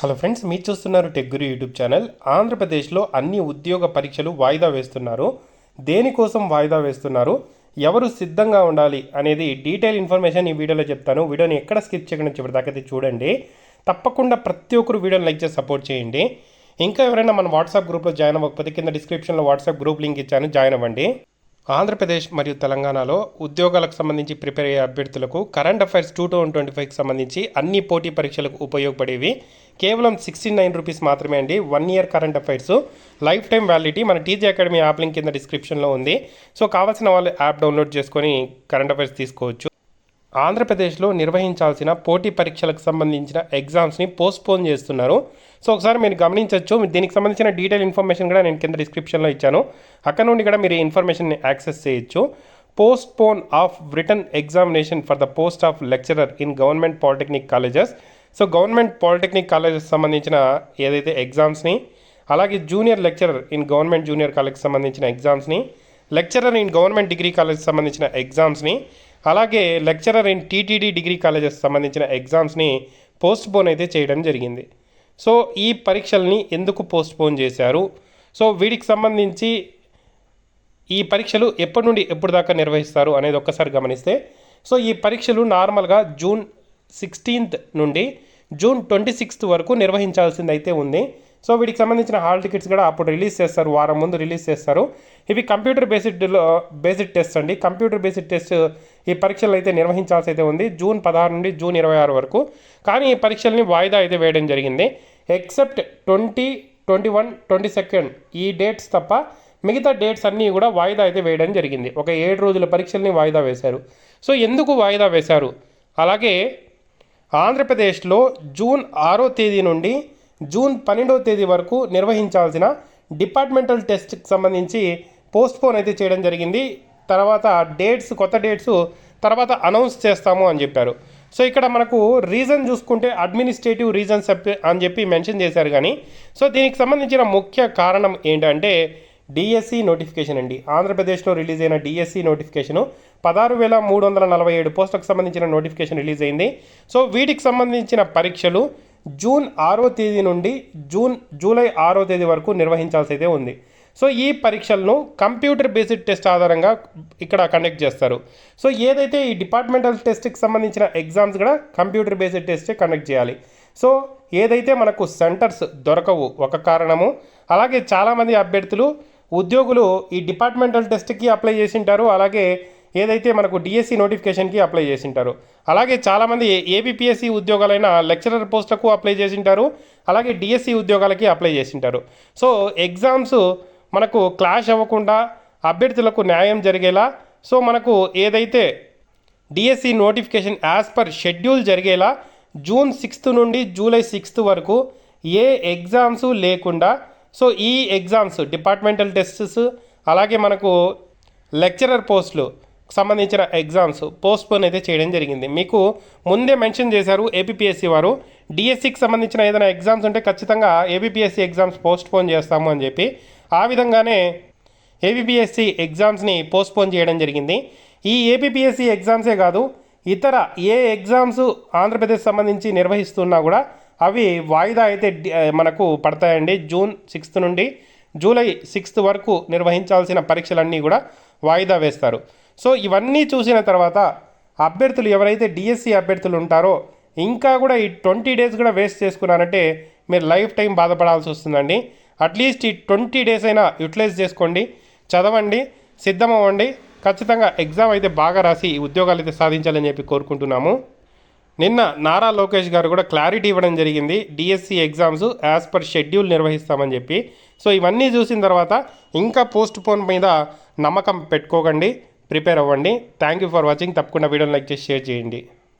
Hello friends మీరు చూస్తున్నారు టెగ్గురు YouTube channel. ఆంధ్రప్రదేశ్లో అన్ని ఉద్యోగ పరీక్షలు వాయిదా వేస్తున్నారు. దేనికోసం వాయిదా వేస్తున్నారు? ఎవరు సిద్ధంగా ఉండాలి అనేది డీటెయిల్ ఇన్ఫర్మేషన్ ఈ వీడియోలో చెప్తాను. వీడియోని ఎక్కడ స్కిప్ చేయకుండా చివరిదాకైతే చూడండి. తప్పకుండా ప్రతి ఒక్కరు వీడియోని లైక్ చేసి సపోర్ట్ చేయండి. ఇంకా ఎవరైనా మన వాట్సాప్ గ్రూప్లో జాయిన్ అవ్వకపోతే కింద డిస్క్రిప్షన్లో వాట్సాప్ గ్రూప్ లింక్ ఇచ్చాను. జాయిన్ అవ్వండి. ఆంధ్రప్రదేశ్ మరియు తెలంగాణలో ఉద్యోగాలకు సంబంధించి ప్రిపేర్ అయ్యే అభ్యర్థులకు current affairs two thousand twenty ఫైవ్కి సంబంధించి అన్ని పోటీ పరీక్షలకు ఉపయోగపడేవి. కేవలం సిక్స్టీ నైన్ రూపీస్ మాత్రమే అండి. One year current affairs. Life time validity మన టీజీ అకాడమీ యాప్ లింక్ కింద డిస్క్రిప్షన్లో ఉంది. సో కావాల్సిన వాళ్ళు యాప్ డౌన్లోడ్ చేసుకొని కరెంట్ అఫైర్స్ తీసుకోవచ్చు. ఆంధ్రప్రదేశ్లో నిర్వహించాల్సిన పోటీ పరీక్షలకు సంబంధించిన ఎగ్జామ్స్ని పోస్ట్పోన్ చేస్తున్నారు. సో ఒకసారి మీరు గమనించవచ్చు దీనికి సంబంధించిన డీటెయిల్ ఇన్ఫర్మేషన్ కూడా నేను కింద డిస్క్రిప్షన్లో ఇచ్చాను. అక్కడ నుండి కూడా మీరు ఇన్ఫర్మేషన్ని యాక్సెస్ చేయొచ్చు. Postpone of return examination for the post of lecturer in government polytechnic colleges. So government polytechnic colleges సంబంధించిన ఏదైతే ఎగ్జామ్స్ని అలాగే junior lecturer in government junior కాలేజ్కి సంబంధించిన ఎగ్జామ్స్ని lecturer in government degree college సంబంధించిన ఎగ్జామ్స్ని అలాగే lecturer in TTD degree colleges సంబంధించిన ఎగ్జామ్స్ని పోస్ట్ పోన్ అయితే చేయడం జరిగింది. సో ఈ పరీక్షల్ని ఎందుకు పోస్ట్ పోన్ చేశారు? సో వీటికి సంబంధించి ఈ పరీక్షలు ఎప్పటి నుండి ఎప్పుడు దాకా నిర్వహిస్తారు అనేది ఒక్కసారి గమనిస్తే సో ఈ పరీక్షలు నార్మల్గా జూన్ సిక్స్టీన్త్ నుండి జూన్ ట్వంటీ సిక్స్త్ వరకు నిర్వహించాల్సింది అయితే ఉంది. సో వీటికి సంబంధించిన హాల్ టికెట్స్ కూడా అప్పుడు రిలీజ్ చేస్తారు వారం ముందు రిలీజ్ చేస్తారు. ఇవి కంప్యూటర్ బేసిడ్లో బేసిడ్ టెస్ట్ అండి. కంప్యూటర్ బేసిడ్ టెస్ట్ ఈ పరీక్షలు అయితే నిర్వహించాల్సి అయితే ఉంది జూన్ పదహారు నుండి జూన్ ఇరవై ఆరు వరకు. కానీ ఈ పరీక్షల్ని వాయిదా అయితే వేయడం జరిగింది. Except twenty twenty one twenty second ఈ డేట్స్ తప్ప మిగతా డేట్స్ అన్నీ కూడా వాయిదా అయితే వేయడం జరిగింది. ఒక ఏడు రోజుల పరీక్షల్ని వాయిదా వేశారు. సో ఎందుకు వాయిదా వేశారు? అలాగే ఆంధ్రప్రదేశ్లో జూన్ ఆరో తేదీ నుండి జూన్ పన్నెండవ తేదీ వరకు నిర్వహించాల్సిన డిపార్ట్మెంటల్ టెస్ట్కి సంబంధించి పోస్ట్పోన్ అయితే చేయడం జరిగింది. తర్వాత డేట్స్ కొత్త డేట్స్ తర్వాత అనౌన్స్ చేస్తాము అని చెప్పారు. సో ఇక్కడ మనకు రీజన్ చూసుకుంటే అడ్మినిస్ట్రేటివ్ రీజన్స్ అని చెప్పి మెన్షన్ చేశారు కానీ సో దీనికి సంబంధించిన ముఖ్య కారణం ఏంటంటే డిఎస్సి నోటిఫికేషన్ అండి. ఆంధ్రప్రదేశ్లో రిలీజ్ అయిన డిఎస్సి నోటిఫికేషను పదహారు వేల మూడు వందల నలభై ఏడు పోస్టులకు సంబంధించిన నోటిఫికేషన్ రిలీజ్ అయింది. సో వీటికి సంబంధించిన పరీక్షలు జూన్ ఆరో తేదీ నుండి జూన్ జూలై ఆరో తేదీ వరకు నిర్వహించాల్సి అయితే ఉంది. సో ఈ పరీక్షలను కంప్యూటర్ బేసిడ్ టెస్ట్ ఆధారంగా ఇక్కడ కండక్ట్ చేస్తారు. సో ఏదైతే ఈ డిపార్ట్మెంటల్ టెస్ట్కి సంబంధించిన ఎగ్జామ్స్ కూడా కంప్యూటర్ బేసిక్ టెస్టే కండక్ట్ చేయాలి. సో ఏదైతే మనకు సెంటర్స్ దొరకవు ఒక కారణము అలాగే చాలామంది అభ్యర్థులు ఉద్యోగులు ఈ డిపార్ట్మెంటల్ టెస్ట్కి అప్లై చేసింటారు అలాగే ఏదైతే మనకు డిఎస్సి నోటిఫికేషన్కి అప్లై చేసింటారు. అలాగే చాలామంది ఏబిపిఎస్సి ఉద్యోగాలైన లెక్చరర్ పోస్టులకు అప్లై చేసింటారు. అలాగే డిఎస్సి ఉద్యోగాలకి అప్లై చేసింటారు. సో ఎగ్జామ్స్ మనకు క్లాష్ అవ్వకుండా అభ్యర్థులకు న్యాయం జరిగేలా సో మనకు ఏదైతే DSC notification as per schedule జరిగేలా జూన్ సిక్స్త్ నుండి జూలై సిక్స్త్ వరకు ఏ ఎగ్జామ్స్ లేకుండా సో ఈ ఎగ్జామ్స్ డిపార్ట్మెంటల్ టెస్ట్స్ అలాగే మనకు లెక్చరర్ పోస్టులు సంబంధించిన ఎగ్జామ్స్ పోస్ట్పోన్ అయితే చేయడం జరిగింది. మీకు ముందే మెన్షన్ చేశారు ఏపీఎస్సి వారు. డిఎస్సికి సంబంధించిన ఏదైనా ఎగ్జామ్స్ ఉంటే ఖచ్చితంగా ఏబిపిఎస్సి ఎగ్జామ్స్ పోస్ట్పోన్ చేస్తాము అని చెప్పి ఆ విధంగానే ఏబిపిఎస్సి ఎగ్జామ్స్ని పోస్ట్పోన్ చేయడం జరిగింది. ఈ ఏపీఎస్సి ఎగ్జామ్సే కాదు ఇతర ఏ ఎగ్జామ్స్ ఆంధ్రప్రదేశ్ సంబంధించి నిర్వహిస్తున్నా కూడా అవి వాయిదా అయితే మనకు పడతాయండి. జూన్ సిక్స్త్ నుండి జూలై సిక్స్త్ వరకు నిర్వహించాల్సిన పరీక్షలన్నీ కూడా వాయిదా వేస్తారు. సో ఇవన్నీ చూసిన తర్వాత అభ్యర్థులు ఎవరైతే డిఎస్సి అభ్యర్థులు ఉంటారో ఇంకా కూడా ఈ ట్వంటీ డేస్ కూడా వేస్ట్ చేసుకున్నారంటే మీరు లైఫ్ టైం బాధపడాల్సి వస్తుందండి. అట్లీస్ట్ ఈ ట్వంటీ డేస్ అయినా యూటిలైజ్ చేసుకోండి చదవండి సిద్ధమవ్వండి. ఖచ్చితంగా ఎగ్జామ్ అయితే బాగా రాసి ఉద్యోగాలు అయితే సాధించాలని చెప్పి కోరుకుంటున్నాము. నిన్న నారా లోకేష్ గారు కూడా క్లారిటీ ఇవ్వడం జరిగింది DSC exams as per schedule నిర్వహిస్తామని చెప్పి. సో ఇవన్నీ చూసిన తర్వాత ఇంకా పోస్ట్ పోన్ మీద నమ్మకం పెట్టుకోకండి. ప్రిపేర్ అవ్వండి. థ్యాంక్ యూ ఫర్ వాచింగ్ తప్పకుండా వీడియోని లైక్ చేసి షేర్ చేయండి.